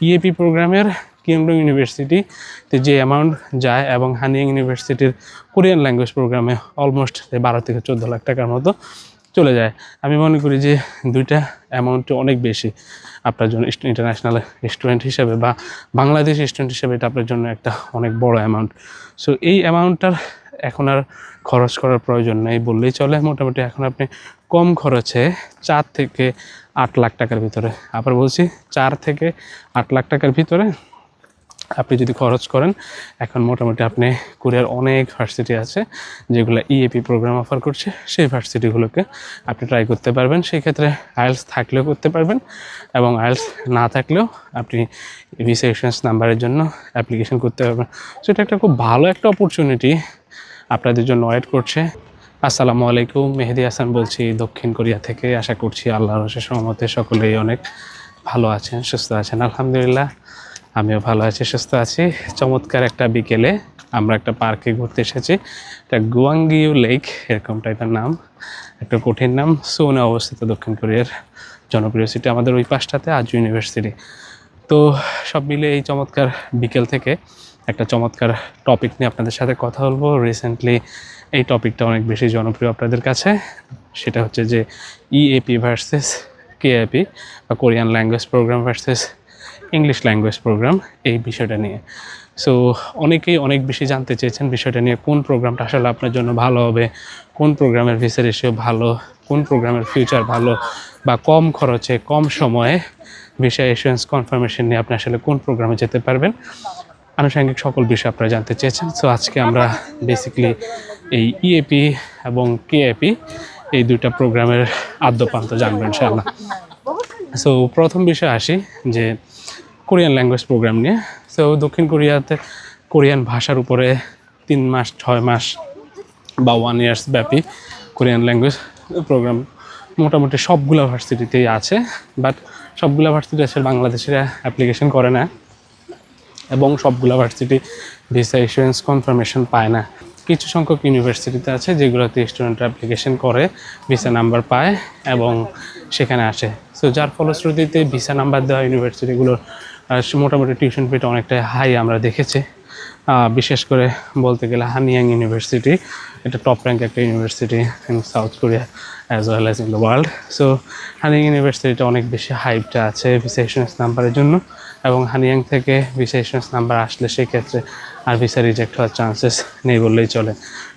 EAP প্রোগ্রামের kingdom ইউনিভার্সিটিতে যে অ্যামাউন্ট যায় এবং হানিয়াং ইউনিভার্সিটির কোরিয়ান ল্যাঙ্গুয়েজ প্রোগ্রামে অলমোস্ট বারো থেকে চোদ্দ লাখ টাকার মতো চলে যায়। আমি মনে করি যে দুইটা অ্যামাউন্ট অনেক বেশি আপনার জন্য ইন্টারন্যাশনাল স্টুডেন্ট হিসেবে বা বাংলাদেশ স্টুডেন্ট হিসেবে এটা আপনার জন্য একটা অনেক বড় অ্যামাউন্ট সো এই অ্যামাউন্টটার এখন আর খরচ করার প্রয়োজন নেই বললেই চলে। মোটামুটি এখন আপনি কম খরচে চার থেকে আট লাখ টাকার ভিতরে। আবার বলছি, চার থেকে আট লাখ টাকার ভিতরে আপনি যদি খরচ করেন, এখন মোটামুটি আপনি কোরিয়ার অনেক ভার্সিটি আছে, যেগুলো ইএপি প্রোগ্রাম অফার করছে, সেই ভার্সিটিগুলোকে আপনি ট্রাই করতে পারবেন। সেই ক্ষেত্রে আইএলস থাকলেও করতে পারবেন এবং আইএলস না থাকলেও আপনি ভিসা নাম্বারের জন্য অ্যাপ্লিকেশন করতে পারবেন। সেটা একটা খুব ভালো একটা অপরচুনিটি আপনাদের জন্য ওয়েট করছে। আসসালামু আলাইকুম, মেহেদি হাসান বলছি দক্ষিণ কোরিয়া থেকে। আশা করছি আল্লাহর রসের সহমতে সকলেই অনেক ভালো আছেন, সুস্থ আছেন। আলহামদুলিল্লাহ, আমিও ভালো আছি, সুস্থ আছি। চমৎকার একটা বিকেলে আমরা একটা পার্কে ঘুরতে এসেছি। এটা গুয়াঙ্গিউ লেক, এরকম টাইপের নাম। একটা কঠিন নাম, সোনে অবস্থিত দক্ষিণ কোরিয়ার জনপ্রিয় সিটি আমাদের ওই পাশটাতে, আজ ইউনিভার্সিটি তো সব মিলে এই চমৎকার বিকেল থেকে একটা চমৎকার টপিক নিয়ে আপনাদের সাথে কথা বলব। রিসেন্টলি এই টপিকটা অনেক বেশি জনপ্রিয় আপনাদের কাছে। সেটা হচ্ছে যে ইএপি ভার্সেস কেএপি বা Korean language program versus English language program এই বিষয়টা নিয়ে। সো অনেকেই অনেক বেশি জানতে চেয়েছেন বিষয়টা নিয়ে, কোন প্রোগ্রামটা আসলে আপনার জন্য ভালো হবে, কোন প্রোগ্রামের ভিসা রেশিও ভালো, কোন প্রোগ্রামের ফিউচার ভালো, বা কম খরচে, কম সময়ে ভিসা এসুয়েন্স কনফার্মেশন নিয়ে আপনি আসলে কোন প্রোগ্রামে যেতে পারবেন। আনুষঙ্গিক সকল বিষয় আপনারা জানতে চেয়েছেন। সো আজকে আমরা বেসিক্যালি এই ইএপি এবং কেএপি এই দুইটা প্রোগ্রামের আদ্যপান্ত জানব ইনশাআল্লাহ। সো প্রথম বিষয় আসি যে কোরিয়ান ল্যাঙ্গুয়েজ প্রোগ্রাম নিয়ে। সো দক্ষিণ কোরিয়াতে কোরিয়ান ভাষার উপরে তিন মাস, ছয় মাস বা ওয়ান ইয়ার্স ব্যাপী কোরিয়ান ল্যাঙ্গুয়েজ প্রোগ্রাম মোটামুটি সবগুলো ভার্সিটিতেই আছে। বাট সবগুলো ভার্সিটি আসলে বাংলাদেশিরা অ্যাপ্লিকেশন করে না। এবং সবগুলো ভার্সিটি ভিসা ইস্যুয়েন্স কনফার্মেশন পায় না। কিছু সংখ্যক ইউনিভার্সিটিতে আছে যেগুলোতে স্টুডেন্ট অ্যাপ্লিকেশন করে, ভিসা নাম্বার পায় এবং সেখানে আসে। সো যার ফলশ্রুতিতে ভিসা নাম্বার দেওয়া ইউনিভার্সিটিগুলোর মোটামুটি টিউশন ফিটা অনেকটাই হাই আমরা দেখেছি। বিশেষ করে বলতে গেলে হানিয়াং ইউনিভার্সিটি, এটা টপ র্যাঙ্ক একটা university in South Korea as well as in the world so Hanyang ইউনিভার্সিটিটা অনেক বেশি হাইপটা আছে ভিসা ইস্যুয়েন্স নাম্বারের জন্য এবং হানিয়াং থেকে ভিসা ইস্যুয়েন্স নাম্বার আসলে সেক্ষেত্রে আর ভিসা রিজেক্ট হওয়ার চান্সেস নেই বললেই চলে।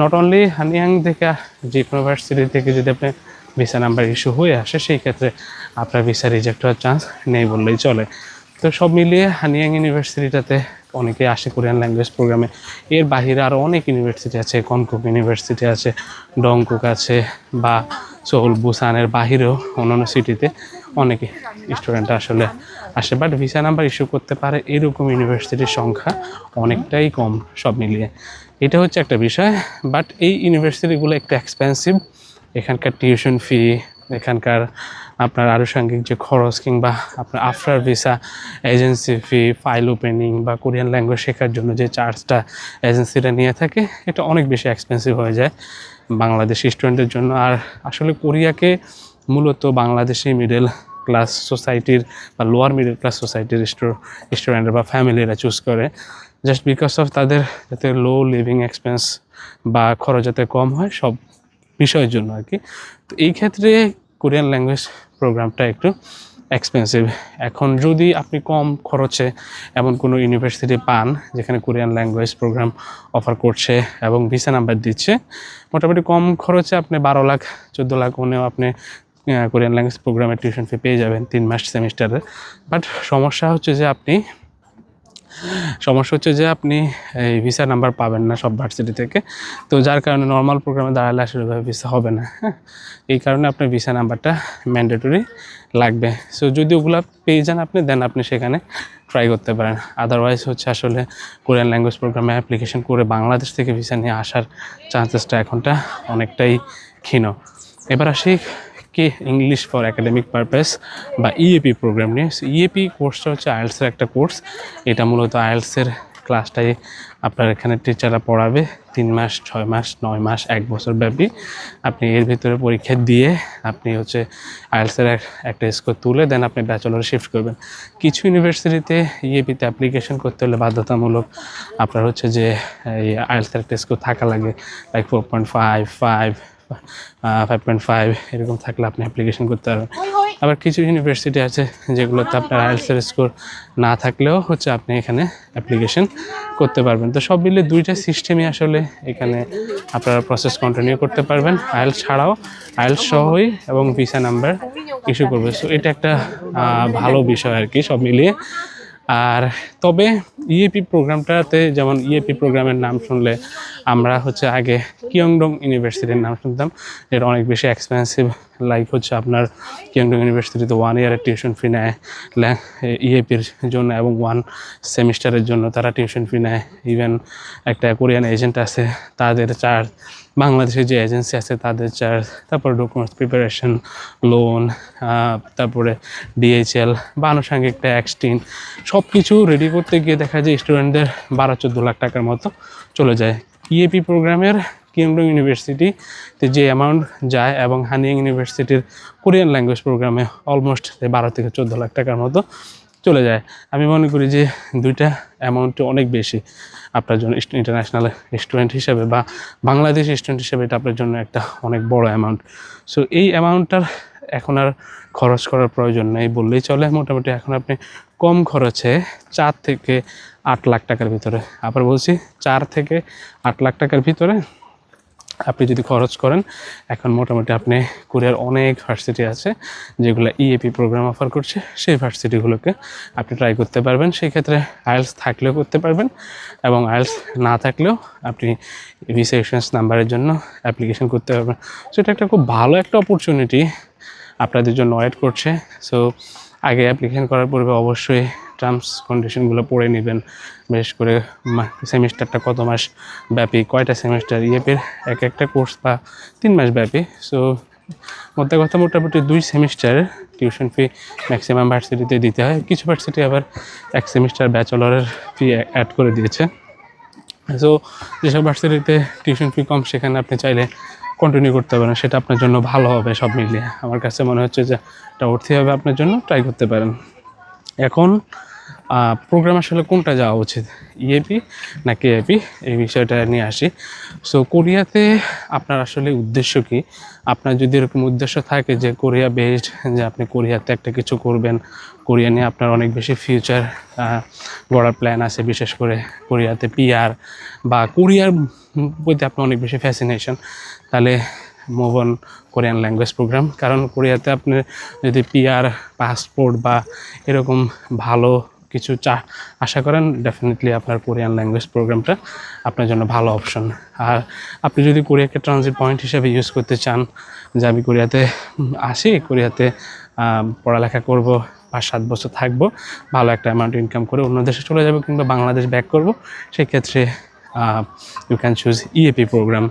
নট অনলি হানিয়াং থেকে যে কোনো ভার্সিটি থেকে যদি আপনি ভিসা নাম্বার ইস্যু হয়ে আসে, সেই ক্ষেত্রে আপনার ভিসা রিজেক্ট হওয়ার চান্স নেই বললেই চলে। তো সব মিলিয়ে হানিয়াং ইউনিভার্সিটিটাতে অনেকে আসে কোরিয়ান ল্যাঙ্গুয়েজ প্রোগ্রামে। এর বাইরে আরও অনেক ইউনিভার্সিটি আছে কনকুক ইউনিভার্সিটি আছে, ডংকুক আছে বা সোল বুসানের বাহিরেও অন্যান্য সিটিতে অনেকে স্টুডেন্ট আসলে আসে। বাট ভিসা নাম্বার ইস্যু করতে পারে এরকম ইউনিভার্সিটির সংখ্যা অনেকটাই কম সব মিলিয়ে। এটা হচ্ছে একটা বিষয় বাট এই ইউনিভার্সিটিগুলো একটু এক্সপেন্সিভ এখানকার টিউশন ফি এখানকার আপনার আনুষঙ্গিক যে খরচ কিংবা আপনার after visa agency fee file opening বা কোরিয়ান ল্যাঙ্গুয়েজ শেখার জন্য যে চার্জটা এজেন্সিটা নিয়ে থাকে, এটা অনেক বেশি এক্সপেন্সিভ হয়ে যায় বাংলাদেশি স্টুডেন্টের জন্য। আর আসলে কোরিয়াকে মূলত বাংলাদেশি মিডল ক্লাস সোসাইটির বা লোয়ার মিডল ক্লাস সোসাইটির স্টুডেন্ট বা ফ্যামিলিরা চুজ করে জাস্ট বিকজ অফ তাদের যাতে লো লিভিং এক্সপেন্স বা খরচ যাতে কম হয়, সব বিষয়ের জন্য আর কি। তো এই ক্ষেত্রে কোরিয়ান ল্যাঙ্গুয়েজ প্রোগ্রামটা একটু এক্সপেন্সিভ এখন যদি আপনি কম খরচে এমন কোনো ইউনিভার্সিটি পান, যেখানে কোরিয়ান ল্যাঙ্গুয়েজ প্রোগ্রাম অফার করছে এবং ভিসা নাম্বার দিচ্ছে, মোটামুটি কম খরচে আপনি বারো লাখ, চোদ্দ লাখ ওনেও আপনি কোরিয়ান ল্যাঙ্গুয়েজ প্রোগ্রামের টিউশন ফি পেয়ে যাবেন তিন মাস সেমিস্টারে বাট সমস্যা হচ্ছে যে আপনি সমস্যা হচ্ছে যে আপনি, এই ভিসা নাম্বার পাবেন না সব ভার্সিটি থেকে। তো যার কারণে নর্মাল প্রোগ্রামে দাঁড়ালে আসলে ভিসা হবে না হ্যাঁ? এই কারণে আপনার ভিসা নাম্বারটা ম্যান্ডেটরি লাগবে। সো যদি ওগুলো পেয়ে যান আপনি দেন আপনি সেখানে ট্রাই করতে পারেন। আদারওয়াইজ হচ্ছে আসলে কোরিয়ান ল্যাঙ্গুয়েজ প্রোগ্রামে অ্যাপ্লিকেশন করে বাংলাদেশ থেকে ভিসা নিয়ে আসার চান্সেসটা এখনটা অনেকটাই ক্ষীণ। এবার আসি কি ইংলিশ ফর একাডেমিক পারপাস বা ইএপি প্রোগ্রাম নিয়ে? ইএপি কোর্সটা হচ্ছে আইএলসের একটা কোর্স এটা মূলত আইএলসের ক্লাসটাই আপনার এখানে টিচাররা পড়াবে তিন মাস, ছয় মাস, নয় মাস, এক বছর ব্যাপী। আপনি এর ভিতরে পরীক্ষা দিয়ে আপনি হচ্ছে আইএলসের একটা স্কোর তুলে দেন আপনি ব্যাচেলরে শিফট করবেন। কিছু ইউনিভার্সিটিতে ইএপিতে অ্যাপ্লিকেশন করতে হলে বাধ্যতামূলক আপনার হচ্ছে যে আইএলসের একটা স্কোর থাকা লাগে। Like four point five five five point five এরকম থাকলে আপনি অ্যাপ্লিকেশন করতে পারবেন। আবার কিছু ইউনিভার্সিটি আছে যেগুলোতে আপনার আইএলসের স্কোর না থাকলেও হচ্ছে আপনি এখানে অ্যাপ্লিকেশন করতে পারবেন। তো সব মিলে দুইটা সিস্টেমই আসলে এখানে আপনারা প্রসেস কন্টিনিউ করতে পারবেন। আইএলস ছাড়াও আইএলস সহই এবং ভিসা নাম্বার ইস্যু করবে। সো এটা একটা ভালো বিষয় আর কি সব মিলিয়ে। আর তবে ইএপি প্রোগ্রামটাতে যেমন ইএপি প্রোগ্রামের নাম শুনলে আমরা হচ্ছে আগে কিয়ংডং ইউনিভার্সিটির নাম শুনতাম। যেটা অনেক বেশি এক্সপেন্সিভ লাইক হচ্ছে আপনার কিয়ংডং ইউনিভার্সিটিতে ওয়ান ইয়ারের টিউশন ফি নেয় ইএপির জন্য এবং ওয়ান সেমিস্টারের জন্য তারা টিউশন ফি নেয়। ইভেন একটা কোরিয়ান এজেন্ট আছে, তাদের চার্জ বাংলাদেশের যে এজেন্সি আছে তাদের চার্জ তারপর ডকুমেন্টস প্রিপারেশন লোন তারপরে ডিএইচএল বা আনুষঙ্গিক ট্যাক্স টিন সব কিছু রেডি করতে গিয়ে দেখা যায় স্টুডেন্টদের বারো চোদ্দ লাখ টাকার মতো চলে যায়। ইএপি প্রোগ্রামের কিংডং ইউনিভার্সিটিতে যে অ্যামাউন্ট যায় এবং হানিয়াং ইউনিভার্সিটির কোরিয়ান ল্যাঙ্গুয়েজ প্রোগ্রামে অলমোস্ট বারো থেকে চোদ্দ লাখ টাকার মতো চলে যায়। আমি মনে করি যে দুইটা অ্যামাউন্টে অনেক বেশি। আপনার জন্য ইন্টারন্যাশনাল স্টুডেন্ট হিসেবে বা বাংলাদেশ স্টুডেন্ট হিসেবে এটা আপনার জন্য একটা অনেক বড় অ্যামাউন্ট সো এই অ্যামাউন্টটার এখন আর খরচ করার প্রয়োজন নেই বললেই চলে। মোটামুটি এখন আপনি কম খরচে চার থেকে আট লাখ টাকার ভিতরে। আবার বলছি, চার থেকে আট লাখ টাকার ভিতরে আপনি যদি খরচ করেন, এখন মোটামুটি আপনি কোরিয়ার অনেক ভার্সিটি আছে যেগুলো ইএপি প্রোগ্রাম অফার করছে, সেই ভার্সিটিগুলোকে আপনি ট্রাই করতে পারবেন। সেই ক্ষেত্রে আইএলস থাকলেও করতে পারবেন এবং আইএলস না থাকলেও আপনি ভিসা নাম্বারের জন্য অ্যাপ্লিকেশন করতে পারবেন। সেটা একটা খুব ভালো একটা অপরচুনিটি আপনাদের জন্য ওয়েট করছে। সো আগে অ্যাপ্লিকেশন করার পূর্বে অবশ্যই টার্মস কন্ডিশনগুলো পড়ে নেবেন। বিশেষ করে সেমিস্টারটা কত মাস ব্যাপী, কয়টা সেমিস্টার ইয়েপের এক একটা কোর্স বা তিন মাস ব্যাপী। সো মধ্যে কথা মোটামুটি দুই সেমিস্টার টিউশন ফি ম্যাক্সিমাম ভার্সিটিতে দিতে হয়। কিছু ভার্সিটি আবার এক সেমিস্টার ব্যাচেলরের ফি অ্যাড করে দিয়েছে। সো যেসব ভার্সিটিতে টিউশন ফি কম, সেখানে আপনি চাইলে কন্টিনিউ করতে পারেন সেটা আপনার জন্য ভালো হবে সব মিলিয়ে। আমার কাছে মনে হচ্ছে যে এটা অর্থী হবে আপনার জন্য ট্রাই করতে পারেন। এখন প্রোগ্রাম আসলে কোনটা যাওয়া উচিত? ইএপি না কেএপি এই বিষয়টা নিয়ে আসি। সো কোরিয়াতে আপনার আসলে উদ্দেশ্য কি? আপনার যদি এরকম উদ্দেশ্য থাকে যে কোরিয়া বেসড যে আপনি কোরিয়াতে একটা কিছু করবেন, কোরিয়া নিয়ে আপনার অনেক বেশি ফিউচার গড়ার প্ল্যান আছে, বিশেষ করে কোরিয়াতে পিআর বা কোরিয়ার প্রতি আপনার অনেক বেশি ফ্যাসিনেশন তাহলে move on Korean language program কারণ কোরিয়াতে আপনি যদি পিআর পাসপোর্ট বা এরকম ভালো কিছু চা, আশা করেন ডেফিনেটলি আপনার কোরিয়ান ল্যাঙ্গুয়েজ প্রোগ্রামটা আপনার জন্য ভালো অপশন আর আপনি যদি কোরিয়াকে ট্রানজিট পয়েন্ট হিসেবে ইউজ করতে চান, যে আমি কোরিয়াতে আসি কোরিয়াতে পড়ালেখা করব, পাঁচ সাত বছর থাকব, ভালো একটা অ্যামাউন্ট ইনকাম করে অন্য দেশে চলে যাব কিংবা বাংলাদেশ ব্যাক করব, সেক্ষেত্রে you can choose EAP program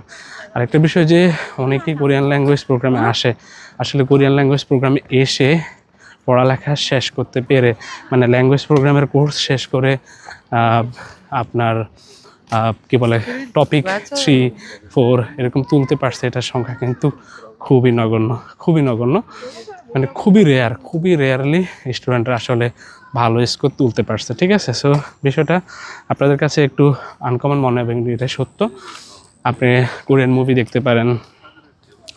আরেকটা বিষয় যে অনেকেই কোরিয়ান ল্যাঙ্গুয়েজ প্রোগ্রামে আসে। আসলে কোরিয়ান ল্যাঙ্গুয়েজ প্রোগ্রামে এসে পড়ালেখা শেষ করতে পেরে মানে ল্যাঙ্গুয়েজ প্রোগ্রামের কোর্স শেষ করে আপনার কি বলে টপিক থ্রি ফোর এরকম তুলতে পারছে, এটার সংখ্যা কিন্তু খুবই নগণ্য খুবই নগণ্য। মানে খুবই রেয়ার খুবই রেয়ারলি স্টুডেন্টরা আসলে ভালো স্কোর তুলতে পারছে, ঠিক আছে? সো বিষয়টা আপনাদের কাছে একটু আনকমন মনে হবে এটা সত্য। আপনি কোরিয়ান মুভি দেখতে পারেন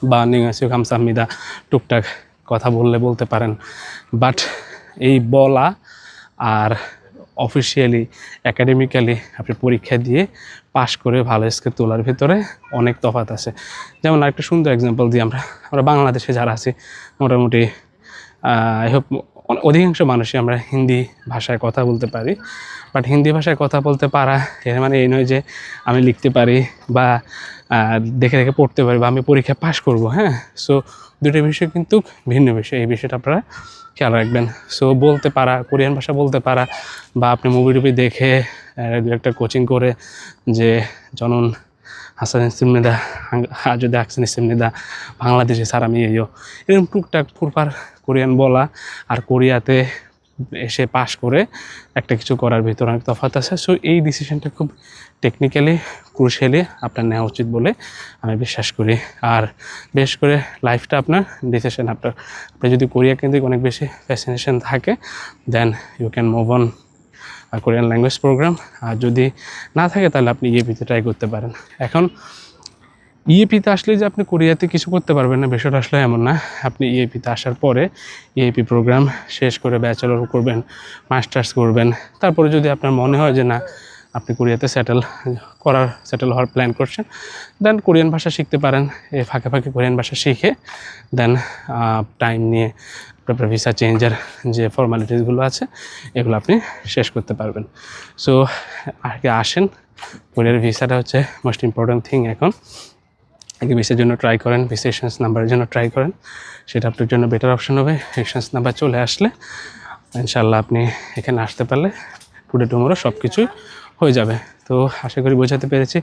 বা নিগাসিও খামসামিদা টুকটাক কথা বললে বলতে পারেন। বাট এই বলা আর অফিসিয়ালি একাডেমিক্যালি আপনি পরীক্ষা দিয়ে পাশ করে ভালো স্কোর তোলার ভিতরে অনেক তফাৎ আছে। যেমন আরেকটা সুন্দর এক্সাম্পল দিই আমরা আমরা বাংলাদেশে যারা আছি, মোটামুটি আই হোপ অধিকাংশ মানুষই আমরা হিন্দি ভাষায় কথা বলতে পারি। বাট হিন্দি ভাষায় কথা বলতে পারা, এর মানে এই নয় যে আমি লিখতে পারি বা দেখে দেখে পড়তে পারি বা আমি পরীক্ষায় পাশ করব হ্যাঁ? সো দুটো বিষয় কিন্তু ভিন্ন বিষয়, এই বিষয়টা আপনারা খেয়াল রাখবেন। সো বলতে পারা, কোরিয়ান ভাষা বলতে পারা, বা আপনি মুভি টুভি দেখে দু একটা কোচিং করে যে জনন হাসান ইসলামনিদা যদি হাসান ইসলামনিদা বাংলাদেশে স্যার আমি এইও এরকম টুকটাক ফুরফার কোরিয়ান বলা আর কোরিয়াতে এসে পাশ করে একটা কিছু করার ভিতরে অনেক তফাৎ আছে। সো এই ডিসিশনটা খুব টেকনিক্যালি ক্রুশিয়ালি আপনার নেওয়া উচিত বলে আমি বিশ্বাস করি। আর বেশ করে লাইফটা আপনার ডিসিশন আপনার আপনি যদি কোরিয়া কেন্দ্রিক অনেক বেশি ফ্যাসিনেশন থাকে then you can move on Korean language program আর যদি না থাকে, তাহলে আপনি ইএপিতে ট্রাই করতে পারেন। এখন ইএপিতে আসলে যে আপনি কোরিয়াতে কিছু করতে পারবেন না, বিষয়টা আসলে এমন না। আপনি ইএপিতে আসার পরে ইএপি প্রোগ্রাম শেষ করে ব্যাচেলর করবেন মাস্টার্স করবেন। তারপরে যদি আপনার মনে হয় যে না, আপনি কোরিয়াতে সেটেল করার সেটেল হওয়ার প্ল্যান করছেন দেন কোরিয়ান ভাষা শিখতে পারেন। এ ফাঁকে ফাঁকে কোরিয়ান ভাষা শিখে দেন টাইম নিয়ে তারপরে ভিসা চেঞ্জের যে ফর্মালিটিসগুলো আছে, এগুলো আপনি শেষ করতে পারবেন। সো আগে আসেন কোরিয়ার ভিসাটা হচ্ছে মোস্ট ইম্পর্ট্যান্ট থিং এখন। আগে ভিসার জন্য ট্রাই করেন ভিসা এক্সচেঞ্জ নাম্বারের জন্য ট্রাই করেন। সেটা আপনার জন্য বেটার অপশন হবে এক্সচেঞ্জ নাম্বার চলে আসলে ইনশাল্লাহ আপনি এখানে আসতে পারলে টুডে টুমোরো সব কিছুই হয়ে যাবে। তো আশা করি বোঝাতে পেরেছি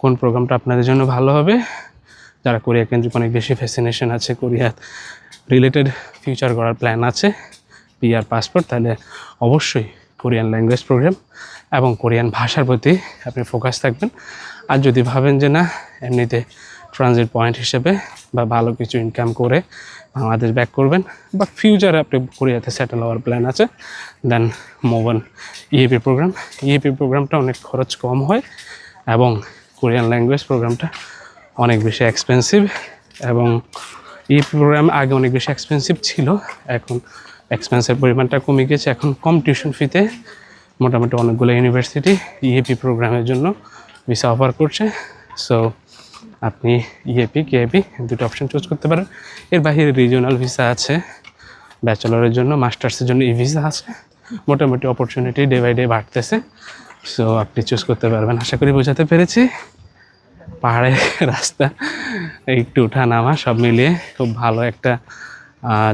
কোন প্রোগ্রামটা আপনাদের জন্য ভালো হবে। যারা কোরিয়া কেন্দ্রিক অনেক বেশি ফ্যাসিনেশন আছে কোরিয়া রিলেটেড ফিউচার করার প্ল্যান আছে পিআর পাসপোর্ট তাহলে অবশ্যই কোরিয়ান ল্যাঙ্গুয়েজ প্রোগ্রাম এবং কোরিয়ান ভাষার প্রতি আপনি ফোকাস থাকবেন। আর যদি ভাবেন যে না, এমনিতে ট্রানজিট পয়েন্ট হিসেবে বা ভালো কিছু ইনকাম করে বাংলাদেশ ব্যাক করবেন বা ফিউচারে আপনি কোরিয়াতে সেটেল হওয়ার প্ল্যান আছে দেন মোবান ইএপি প্রোগ্রাম ইএপি প্রোগ্রামটা অনেক খরচ কম হয় এবং কোরিয়ান ল্যাঙ্গুয়েজ প্রোগ্রামটা অনেক বেশি এক্সপেন্সিভ এবং ইএপি প্রোগ্রাম আগে অনেক বেশি এক্সপেন্সিভ ছিল, এখন এক্সপেন্সের পরিমাণটা কমে গেছে। এখন কম টিউশন ফিতে মোটামুটি অনেকগুলো ইউনিভার্সিটি ইএপি প্রোগ্রামের জন্য ভিসা অফার করছে। সো আপনি ইএপি কেএপি দুটো অপশন চুজ করতে পারেন। এর বাইরে রিজিওনাল ভিসা আছে ব্যাচেলরের জন্য মাস্টার্সের জন্য ই ভিসা আছে। মোটামুটি অপরচুনিটি ডে বাই ডে বাড়তেছে। সো আপনি চুজ করতে পারবেন। আশা করি বোঝাতে পেরেছি। পাহাড়ের রাস্তা, একটু উঠা নামা সব মিলিয়ে খুব ভালো একটা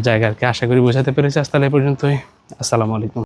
জায়গাকে আশা করি বোঝাতে পেরেছি। আজ তাহলে পর্যন্তই। আসসালামু আলাইকুম।